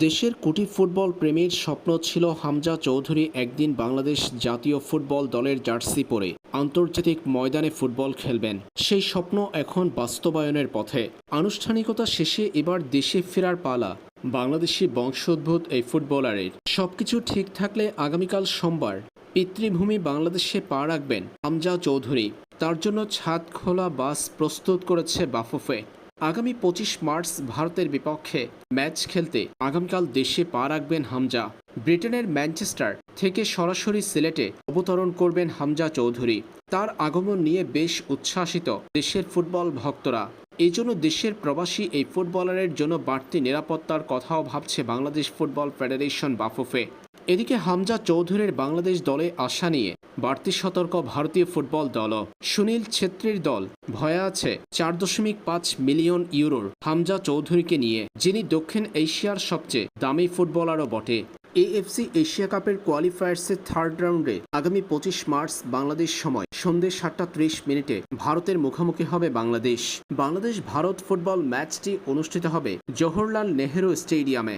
দেশের কোটি ফুটবল প্রেমীর স্বপ্ন ছিল হামজা চৌধুরী একদিন বাংলাদেশ জাতীয় ফুটবল দলের জার্সি পরে আন্তর্জাতিক ময়দানে ফুটবল খেলবেন। সেই স্বপ্ন এখন বাস্তবায়নের পথে। আনুষ্ঠানিকতা শেষে এবার দেশে ফেরার পালা। বাংলাদেশি বংশোদ্ভূত এই ফুটবলারের। সবকিছু ঠিক থাকলে আগামীকাল সোমবার পিতৃভূমি বাংলাদেশে পা রাখবেন হামজা চৌধুরী। তার জন্য ছাদ খোলা বাস প্রস্তুত করেছে বাফুফে। আগামী পঁচিশ মার্চ ভারতের বিপক্ষে ম্যাচ খেলতে আগামীকাল দেশে পা রাখবেন হামজা। ব্রিটেনের ম্যানচেস্টার থেকে সরাসরি সিলেটে অবতরণ করবেন হামজা চৌধুরী। তার আগমন নিয়ে বেশ উচ্ছ্বাসিত দেশের ফুটবল ভক্তরা। এই জন্য দেশের প্রবাসী এই ফুটবলারের জন্য বাড়তি নিরাপত্তার কথাও ভাবছে বাংলাদেশ ফুটবল ফেডারেশন বাফুফে। এদিকে হামজা চৌধুরীর বাংলাদেশ দলে আসা নিয়ে বাড়তি সতর্ক ভারতীয় ফুটবল দলও সুনীল ছেত্রীর দল ভয়ে আছে চার দশমিক পাঁচ মিলিয়ন ইউরোর হামজা চৌধুরীকে নিয়ে, যিনি দক্ষিণ এশিয়ার সবচেয়ে দামি ফুটবলারও বটে। এএফসি এশিয়া কাপের কোয়ালিফায়ার্সের থার্ড রাউন্ডে আগামী পঁচিশ মার্চ বাংলাদেশ সময় সন্ধ্যে সাতটা ত্রিশ মিনিটে ভারতের মুখোমুখি হবে বাংলাদেশ। বাংলাদেশ ভারত ফুটবল ম্যাচটি অনুষ্ঠিত হবে জওহরলাল নেহেরু স্টেডিয়ামে।